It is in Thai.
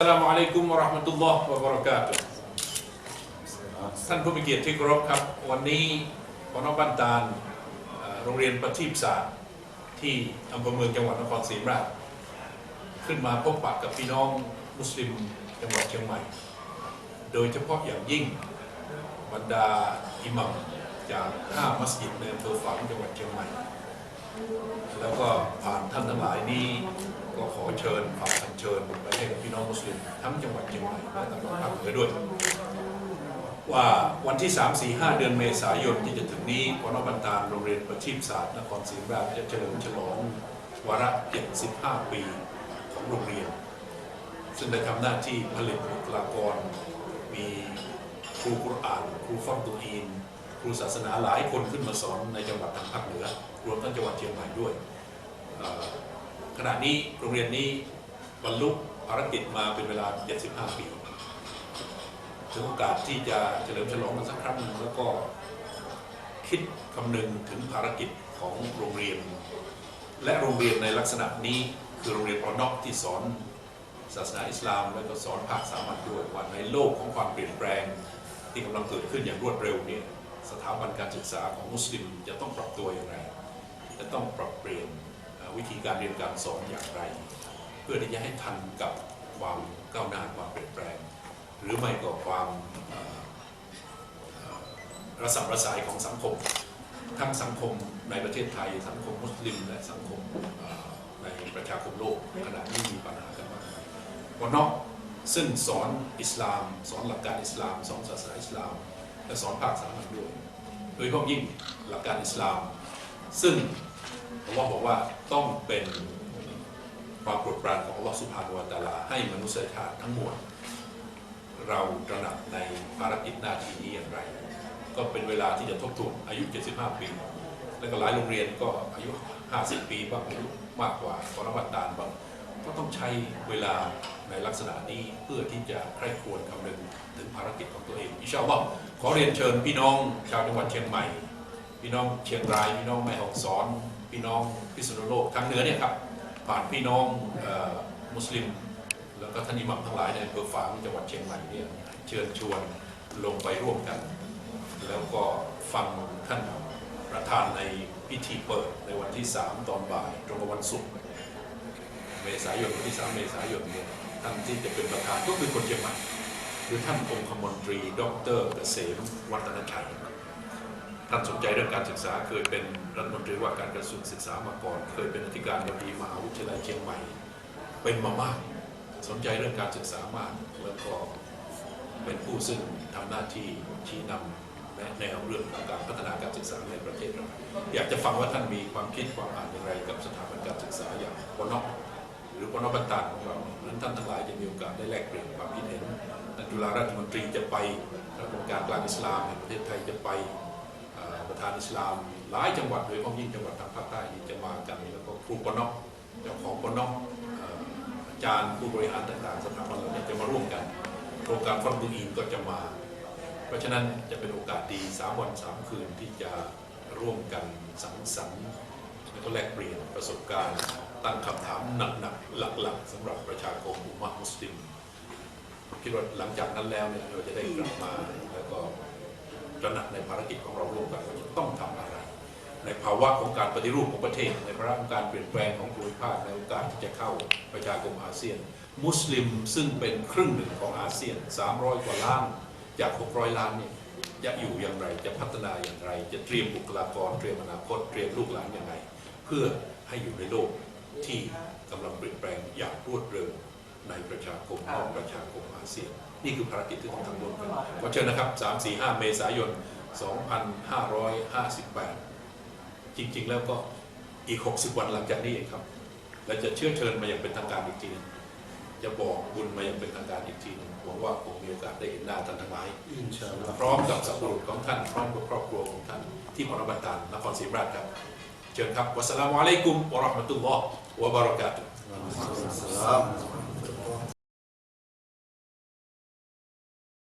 สสลามุอะลัยกุมวะเราะห์มะตุลลอฮ์วะบะเราะกาตุท่านผู้มีเกียรติที่เคารพครับ วันนี้พอนบ้านตาลโรงเรียนประทีปศาสตร์ที่อำเภอเมืองจังหวัดนครศรีธรรมราชขึ้นมาพบปะกับพี่น้องมุสลิมจังหวัดเชียงใหม่ โดยเฉพาะอย่างยิ่งบรรดาอิหมัมจากห้ามัสยิดในอำเภอฝางจังหวัดเชียงใหม่ แล้วก็ผ่านท่านทั้งหลายนี้ก็ขอเชิญฝาก เชิญไปให้กับพี่น้องมุสลิมทั้งจังหวัดเชียงใหม่และตำบลภาคเหนือด้วย ว่าวันที่ 3 4 5 เดือนเมษายนที่จะถึงนี้พนบันตาลโรงเรียนประชีพศาสตร์นครศรีธรรมราชจะเฉลิมฉลองวาระ 75 ปีของโรงเรียน ซึ่งได้ทำหน้าที่ผลิตบุคลากร มีครูกุรอาน ครูฟังตุอีน ครูศาสนาหลายคนขึ้นมาสอนในจังหวัดทางภาคเหนือ รวมทั้งจังหวัดเชียงใหม่ด้วยขณะนี้โรงเรียนนี้ บรรลุภารกิจมาเป็นเวลา 75 ปี ถึงโอกาสที่จะเฉลิมฉลองกันสักครั้งหนึ่งแล้วก็คิดคำนึงถึงภารกิจของโรงเรียน และโรงเรียนในลักษณะนี้คือโรงเรียนปอนอกที่สอนศาสนาอิสลามและก็สอนภาคสามัญด้วยว่าในโลกของความเปลี่ยนแปลง ที่กำลังเกิดขึ้นอย่างรวดเร็วเนี่ยสถาบันการศึกษาของมุสลิมจะต้องปรับตัวอย่างไร จะต้องปรับเปลี่ยนวิธีการเรียนการสอนอย่างไร พื่อที่จะให้ทันกับความก้าวหน้าความเปลี่ยนแปลง หรือไม่ก็ความระสับระสายของสังคม ทั้งสังคมในประเทศไทย สังคมมุสลิมและสังคมในประชาคมโลกขณะนี้มีปัญหากันมากวันนอกซึ่งสอนอิสลาม สอนหลักการอิสลาม สอนศาสนาอิสลาม และสอนภาคสามัญด้วย โดยเฉพาะยิ่งหลักการอิสลาม ซึ่งผมว่าบอกว่าต้องเป็น ความโปรดปรานของอัลลอฮฺสุบฮานุวตาลาให้มนุษยชาติทั้งมวลเราตระหนักในภารกิจหน้าที่นี้อย่างไร ก็เป็นเวลาที่จะทบทวนอายุ 75 ปี แล้วก็หลายโรงเรียนก็อายุ 50 ปีบ้างอายุมากกว่าปรมาตารบ้างก็ต้องใช้เวลาในลักษณะนี้เพื่อที่จะใคร่ครวญคำนึงถึงภารกิจของตัวเองอิชาอัลลอฮ์ขอเรียนเชิญพี่น้องชาวจังหวัดเชียงใหม่ พี่น้องเชียงราย พี่น้องแม่ฮ่องสอน พี่น้องพิษณุโลกทางเหนือเนี่ยครับ ผ่านพี่น้องออมุสลิม แล้วก็ท่านอิหมัมทั้งหลายในอำเภอฝางจังหวัดเชียงใหม่เนี่ยเชิญชวนลงไปร่วมกัน แล้วก็ฟังท่านประธานในพิธีเปิดในวันที่ 3 ตอนบ่าย ตรงกับวันศุกร์เมษายนวันที่ 3 เมษายนเนี่ยท่านที่จะเป็นประธานก็คือคนเชียงใหม่คือท่านองคมนตรี ดรเกษมวัฒนชัย ท่านสนใจเรื่องการศึกษาเคยเป็นรัฐมนตรีว่าการกระทรวงศึกษามาก่อน เคยเป็นอธิการบดีมหาวิทยาลัยเชียงใหม่ เป็นมามาก สนใจเรื่องการศึกษามากแล้วก็เป็นผู้ซึ่งทำหน้าที่ชี้นำและแนวเรื่องของการพัฒนาการศึกษาในประเทศเราอยากจะฟังว่าท่านมีความคิดความอ่านอย่างไรกับสถาบันการศึกษาอย่างปนอกหรือปนอกบันตานของเรานั้นท่านทั้งหลายจะมีโอกาสได้แลกเปลี่ยนความคิดเห็นท่านจุฬาราชมนตรีจะไปรัฐมนตรีกลางอิสลามแห่งประเทศไทยจะไป เอ่อประธานอิสลามหลายจังหวัดโดยเฉพาะยิ่งจังหวัดทางภาคใต้นี่จะมากันแล้วก็ครูปนอกเจ้าของปนอกเอ่อาจารย์ผู้บริหารต่างๆสถาบันเหล่านี้จะมาร่วมกัน โครงการฟังดูอีนก็จะมา เพราะฉะนั้นจะเป็นโอกาสดี3วัน3คืนที่จะร่วมกันสังสรรค์แล้วก็แลกเปลี่ยนประสบการณ์ตั้งคำถามหนักๆหลักๆสำหรับประชาคมอุมมะมุสลิมคิดว่าหลังจากนั้นแล้วเนี่ยเราจะได้กลับมาแล้วก็ ตระหนักในภารกิจของเราร่วมกันว่าจะต้องทำอะไร ในภาวะของการปฏิรูปของประเทศ ในภาวะของการเปลี่ยนแปลงของภูมิภาคในโอกาสที่จะเข้าประชาคมอาเซียน มุสลิมซึ่งเป็นครึ่งหนึ่งของอาเซียน 300 กว่าล้านจาก 600 ล้านเนี่ยจะอยู่อย่างไรจะพัฒนาอย่างไร จะเตรียมบุคลากรเตรียมอนาคตเตรียมลูกหลานอย่างไร เพื่อให้อยู่ในโลกที่กำลังเปลี่ยนแปลงอย่างรวดเร็ว ในประชาคมนอกประชาคมอาเซียนนี่คือภารกิจที่ต้องทำร่วมกันขอเชิญนะครับ3 4 5 เมษายน 2558 จริง ๆ แล้วก็อีก 60 วันหลังจากนี้เองครับ และจะเชื้อเชิญมาอย่างเป็นทางการอีกทีหนึงจะบอกบุญมาอย่างเป็นทางการอีกทีหนึงหวังว่าคงมีโอกาสได้เห็นหน้าท่านทั้งหลายอินชาอัลลอฮ์พร้อมกับสับปรุษของท่านพร้อมกับครอบครัวของท่านที่มรบัตานนครศรีธรรมราชครับ เชิญครับวัสสลามุอะลัยกุมวะเราะห์มะตุลลอฮ์วะบะเราะกาตุฮ์อัสสลามุ